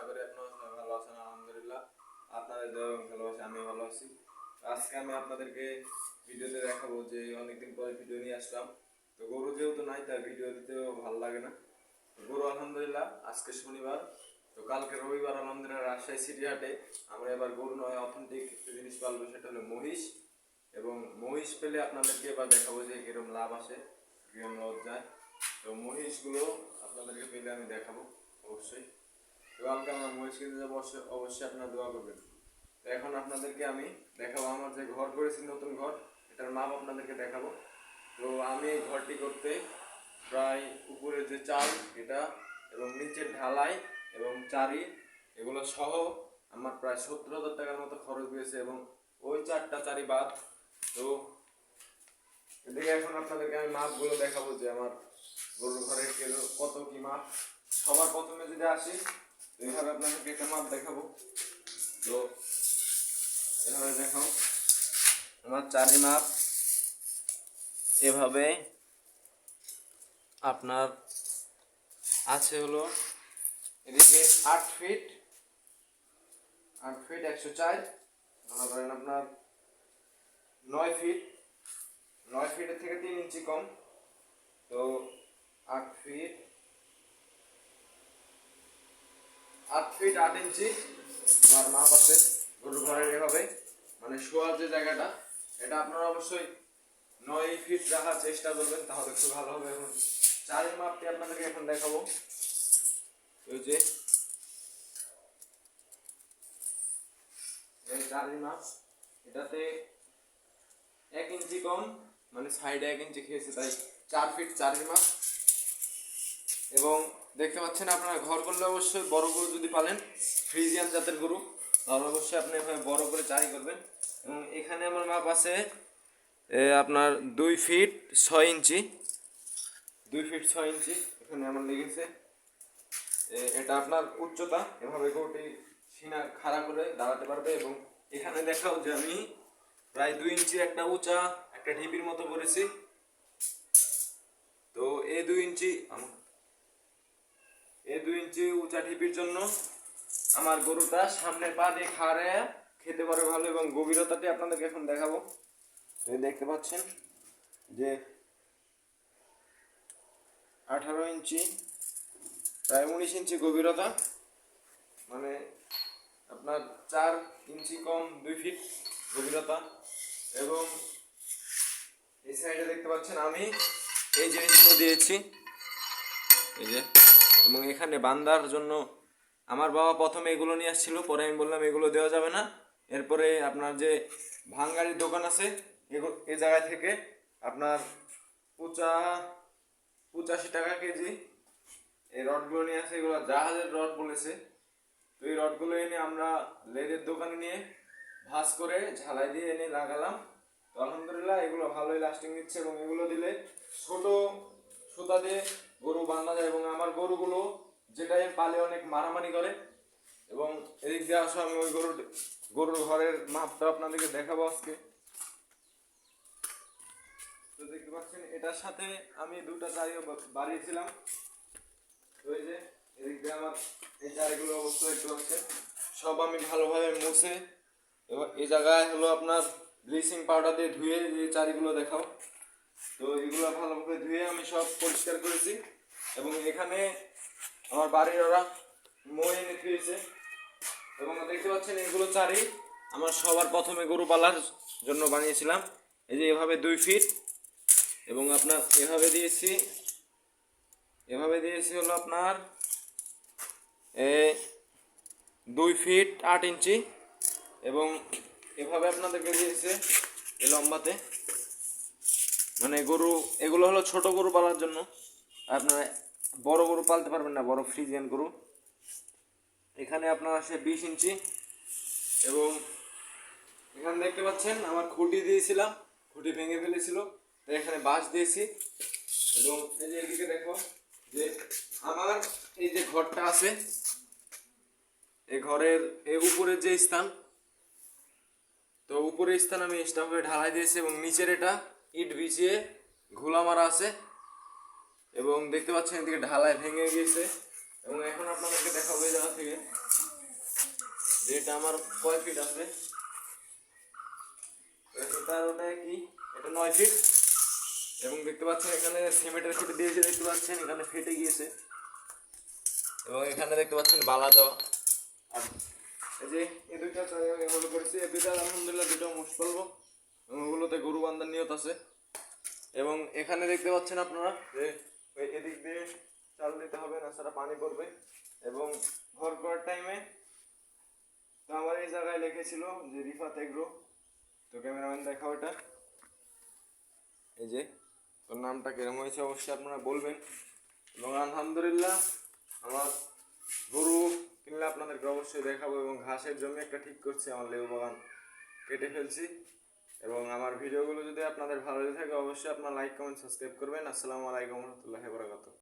আশা করি আপনারা ভালো আছেন, আলহামদুলিল্লাহ। আপনাদের দয়া ভালোবাসা আমি ভালো আছি। আজকে আমি আপনাদেরকে ভিডিওতে দেখাবো যে অনেকদিন পরে ভিডিও নিয়ে আসলাম। তো গরু যেহেতু নাই, তাই ভিডিও দিতেও ভালো লাগে না। গরু আলহামদুলিল্লাহ, আজকে শনিবার। তো কালকে রবিবার আলহামদুলিল্লাহ রাজশাহী সিটি হাটে আমরা এবার গরু নয় অথেন্টিক একটা জিনিস পালবো, সেটা হলো মহিষ। এবং মহিষ পেলে আপনাদেরকে এবার দেখাবো যে কীরকম লাভ আসে কীরকম লস যায় তো মহিষগুলো আপনাদেরকে পেলে আমি দেখাবো, অবশ্যই। তো কালকে আমরা কিনতে অবশ্যই- অবশ্যই আপনারা দোয়া করবেন। এখন আপনাদেরকে আমি দেখাবো আমার যে ঘর করেছি, নতুন ঘর, এটার মাপ আপনাদেরকে দেখাবো। তো আমি এই ঘরটি করতে প্রায় উপরের যে চাল, এটা এবং নিচের ঢালাই এবং চারি, এগুলো সহ আমার প্রায় সত্তর হাজার টাকার মতো খরচ হয়েছে এবং ওই চারটা চারি বাদ। তো এদিকে এখন আপনাদেরকে আমি মাপগুলো দেখাবো যে আমার গরুর ঘরের কত কি মাপ। সবার প্রথমে যদি আসি তো এইভাবে আপনাদেরকে একটা মাপ দেখাবো। তো এভাবে দেখো আমার চারি মাপ এভাবে আপনার আছে হলো এদিকে আট ফিট আট ফিট একশো চার। মনে করেন আপনার নয় ফিট নয় ফিটের থেকে তিন ইঞ্চি কম। তো আট ফিট আট ফিট আট ইঞ্চি আমার মাপ আছে, গরুর ঘরের এভাবে। মানে শোয়ার যে জায়গাটা, এটা আপনারা অবশ্যই নয় ফিট রাখার চেষ্টা করবেন, তাহলে খুব ভালো হবে। এখন চারের মাপটি আপনাদেরকে এখন দেখাবো। ওই যে চারের মাপ, এটাতে এক ইঞ্চি কম মানে সাইডে এক ইঞ্চি খেয়েছে, তাই চার ফিট চারের মাপ। এবং দেখতে পাচ্ছেন আপনারা ঘর করলে অবশ্যই বড় গরু যদি পালেন, ফ্রিজিয়ান জাতের গরু, তাহলে অবশ্যই আপনি এভাবে বড় করে চারি করবেন। এবং এখানে আমার মাপ আছে আপনার দুই ফিট ছয় ইঞ্চি। দুই ফিট ছয় ইঞ্চি, এখানে আমার লেগেছে এটা আপনার উচ্চতা, এভাবে গরুটি সিনা খাড়া করে দাঁড়াতে পারবে। এবং এখানে দেখাও যে আমি প্রায় দুই ইঞ্চি একটা উঁচা একটা ঢিপির মতো করেছি। তো এই দুই ইঞ্চি আম- এই দুই ইঞ্চি উঁচা ঢিপির জন্য আমার গরুটা সামনের পা দিয়ে খাড়ে খেতে পারে ভালো এবং গভীরতাটি আপনাদেরকে এখন দেখাবো। দেখতে পাচ্ছেন যে আঠারো ইঞ্চি, প্রায় উনিশ ইঞ্চি গভীরতা মানে আপনার চার ইঞ্চি কম দুই ফিট গভীরতা এবং এই সাইডে দেখতে পাচ্ছেন আমি এই জিনিসগুলো দিয়েছি। এই যে এবং এখানে বান্দার জন্য আমার বাবা প্রথমে এগুলো নিয়ে আসছিল, পরে আমি বললাম এগুলো দেওয়া যাবে না। এরপরে আপনার যে ভাঙ্গারির দোকান আছে এই জায়গা থেকে আপনার পঁচা, পঁচাশি টাকা কেজি এই রডগুলো নিয়ে আসে। এগুলো জাহাজের রড বলেছে। তো এই রডগুলো এনে আমরা লেদের দোকানে নিয়ে ভাঁজ করে ঝালাই দিয়ে এনে লাগালাম। তো আলহামদুলিল্লাহ এগুলো ভালোই লাস্টিং দিচ্ছে এবং এগুলো দিলে ছোট সুতা দিয়ে গরু বাঁধা যায় এবং আমার গরুগুলো যেটাই পালে অনেক মারামারি করে এবং এদিক দিয়ে আসো, আমি ওই গরুর গরুর ঘরের মাপটা আপনাদেরকে দেখাবো আজকে। তো দেখতে পাচ্ছেন, এটার সাথে আমি দুটা চারিও বাড়িয়েছিলাম। এই যে, এদিক দিয়ে আমার এই চারিগুলো অবস্থা একটু আছে সব আমি ভালোভাবে মুছে, এবার এই জায়গায় হলো আপনার ব্লিচিং পাউডার দিয়ে ধুয়ে যে চারিগুলো দেখাও তো এগুলো ভালোভাবে ধুয়ে আমি সব পরিষ্কার করেছি। এবং এখানে আমার বাড়ির ওরা মই এনে থুয়েছে এবং দেখতে পাচ্ছেন এগুলো চারি আমার সবার প্রথমে গরু পালার জন্য বানিয়েছিলাম। এই যে এভাবে দুই ফিট। এবং আপনার এভাবে দিয়েছি এভাবে দিয়েছি হলো আপনার দুই ফিট আট ইঞ্চি। এবং এভাবে আপনাদেরকে দিয়েছে এই লম্বাতে। মানে গরু, এগুলো হলো ছোট গরু পালার জন্য। আপনারা বড় গরু পালতে পারবেন না, বড় ফ্রিজিয়ান গরু। এখানে আপনার আসে বিশ ইঞ্চি এবং এখানে দেখতে পাচ্ছেন আমার খুঁটি দিয়েছিলাম, খুঁটি ভেঙে ফেলেছিল এখানে বাঁশ দিয়েছি। এবং এই যে এদিকে দেখো যে আমার এই যে ঘরটা আছে এই ঘরের এই উপরের যে স্থান, তো উপরের স্থান আমি স্টাফে ঢালাই দিয়েছি এবং নিচের এটা ইট বিছিয়ে ঘোলা মারা আছে এবং দেখতে পাচ্ছেন এদিকে ঢালাই ভেঙে গিয়েছে এবং এখন আপনাদেরকে দেখাবো এই জায়গা থেকে যেটা আমার কয় ফিট আছে। এটা ওটা কি? এটা নয় ফিট এবং দেখতে পাচ্ছেন এখানে সিমেন্টের খুঁটি দিয়েছে, দেখতে পাচ্ছেন এখানে ফেটে গিয়েছে। এবং এখানে দেখতে পাচ্ছেন বালা দেওয়া। আর এই যে এই দুইটা এগুলো করেছি। এই দুইটা আলহামদুলিল্লাহ দুটো মুশ এবং ওগুলোতে গরু বান্ধার নিয়ত আছে। এবং এখানে দেখতে পাচ্ছেন আপনারা যে এদিক দিয়ে চাল দিতে হবে না ছাড়া পানি পড়বে। এবং ঘর করার টাইমে তো আমার এই জায়গায় লিখেছিল যে রিফাত এগ্রো। তো ক্যামেরাম্যান দেখাও এটা। এই যে, তোর নামটা কিরম হয়েছে অবশ্যই আপনারা বলবেন। এবং আলহামদুলিল্লাহ, আমার গরু কিনলে আপনাদেরকে অবশ্যই দেখাবো এবং ঘাসের জমি একটা ঠিক করছি, আমার লেবু বাগান কেটে ফেলছি। এবং আমার ভিডিওগুলো যদি আপনাদের ভালো লেগে থাকে, অবশ্যই আপনারা লাইক কমেন্ট সাবস্ক্রাইব করবেন। আসসালামু আলাইকুম রহমতুল্লাহ বরাকাতুহ।